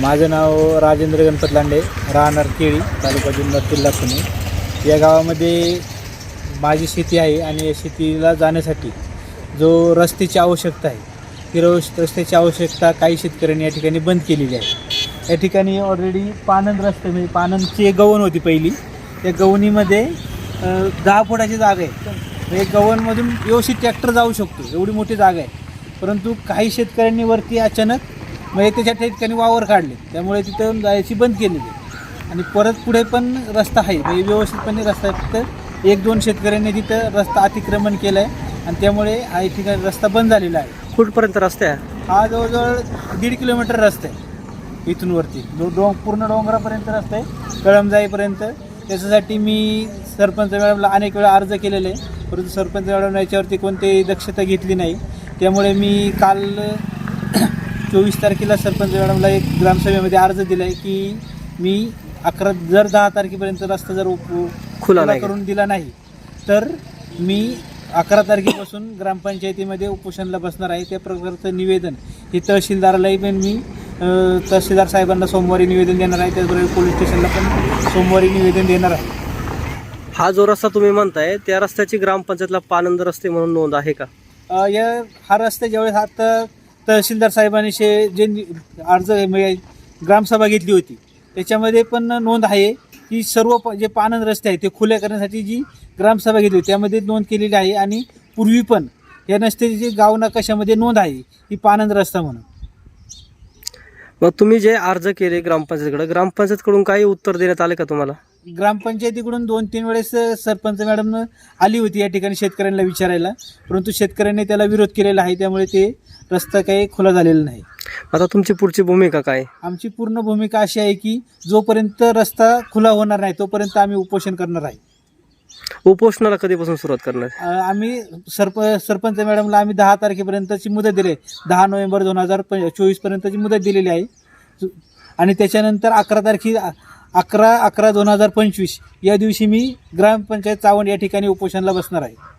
माझं नाव राजेंद्र गणपत लांडे राहणार केळी तालुका जिल्हा पुणे. या गावामध्ये माझी शेती आहे आणि या शेतीला जाण्यासाठी जो रस्त्याची आवश्यकता आहे ती रस्त्याची आवश्यकता काही शेतकऱ्यांनी या ठिकाणी बंद केलेली आहे. या ठिकाणी ऑलरेडी पानंद रस्ते म्हणजे पानंदची एक गवण होती पहिली. त्या गवणीमध्ये दहा फुटाची जागा आहे. म्हणजे गवणमधून व्यवस्थित ट्रॅक्टर जाऊ शकतो एवढी मोठी जागा आहे. परंतु काही शेतकऱ्यांनी वरती अचानक म्हणजे त्याच्या ठिकाणी वावर काढले. त्यामुळे तिथं जायची बंद केलेली आहे आणि परत पुढे पण रस्ता आहे. म्हणजे व्यवस्थितपणे रस्ता आहे. फक्त एक दोन शेतकऱ्यांनी तिथं रस्ता अतिक्रमण केलं आहे आणि त्यामुळे हा या ठिकाणी रस्ता बंद झालेला आहे. कुठपर्यंत रस्ते आहे? हा जवळजवळ दीड किलोमीटर रस्ता आहे. इथून वरती. डो डोंग पूर्ण डोंगरापर्यंत रस्ता आहे. कळमजाईपर्यंत. त्याच्यासाठी मी सरपंच मॅडमला अनेक वेळा अर्ज केलेले आहे. परंतु सरपंच मॅडम याच्यावरती कोणतीही दक्षता घेतली नाही. त्यामुळे मी काल चोवीस तारखेला सरपंच मॅडमला एक ग्रामसभेमध्ये अर्ज दिला आहे की मी अकरा जर दहा तारखेपर्यंत रस्ता जर खुला? करून दिला नाही तर मी अकरा तारखेपासून ग्रामपंचायतीमध्ये उपोषणला बसणार आहे. त्या प्रकारचं निवेदन हे तहसीलदारालाही पण मी तहसीलदार साहेबांना सोमवारी निवेदन देणार आहे. त्याचबरोबर पोलीस स्टेशनला पण सोमवारी निवेदन देणार आहे. हा जो रस्ता तुम्ही म्हणताय त्या रस्त्याची ग्रामपंचायतला पानंद रस्ते म्हणून नोंद आहे का? या हा रस्ता ज्यावेळेस आता तहसीलदार साहेबांनी शे जे अर्ज म्हणजे ग्रामसभा घेतली होती त्याच्यामध्ये पण नोंद आहे की सर्व प- जे पानंद रस्ते आहेत ते खुले करण्यासाठी जी ग्रामसभा घेतली होती त्यामध्ये नोंद केलेली आहे आणि पूर्वी पण या रस्त्याची जी गाव नकाशामध्ये नोंद आहे ही पानंद रस्ता म्हणून. मग तुम्ही जे अर्ज केले ग्रामपंचायतीकडे ग्रामपंचायतकडून काही उत्तर देण्यात आले का तुम्हाला? ग्रामपंचायतीकडून दोन तीन वेळेस सरपंच मॅडम आली होती या ठिकाणी शेतकऱ्यांना विचारायला परंतु शेतकऱ्यांनी त्याला विरोध केलेला आहे त्यामुळे ते रस्ता काही खुला झालेला नाही. आता तुमची पुढची भूमिका काय? आमची पूर्ण भूमिका अशी आहे की जोपर्यंत रस्ता खुला होणार नाही तोपर्यंत आम्ही उपोषण करणार आहे. उपोषणाला कधीपासून सुरुवात करणार? अ, आम्ही सरप सरपंच मॅडमला आम्ही दहा तारखेपर्यंतची मुदत दिली आहे. दहा नोव्हेंबर दोन हजार चोवीस पर्यंतची मुदत दिलेली आहे. आणि त्याच्यानंतर अकरा तारखे अकरा अकरा दोन हजार पंचवीस या दिवशी मी ग्रामपंचायत चावण या ठिकाणी उपोषणला बसणार आहे.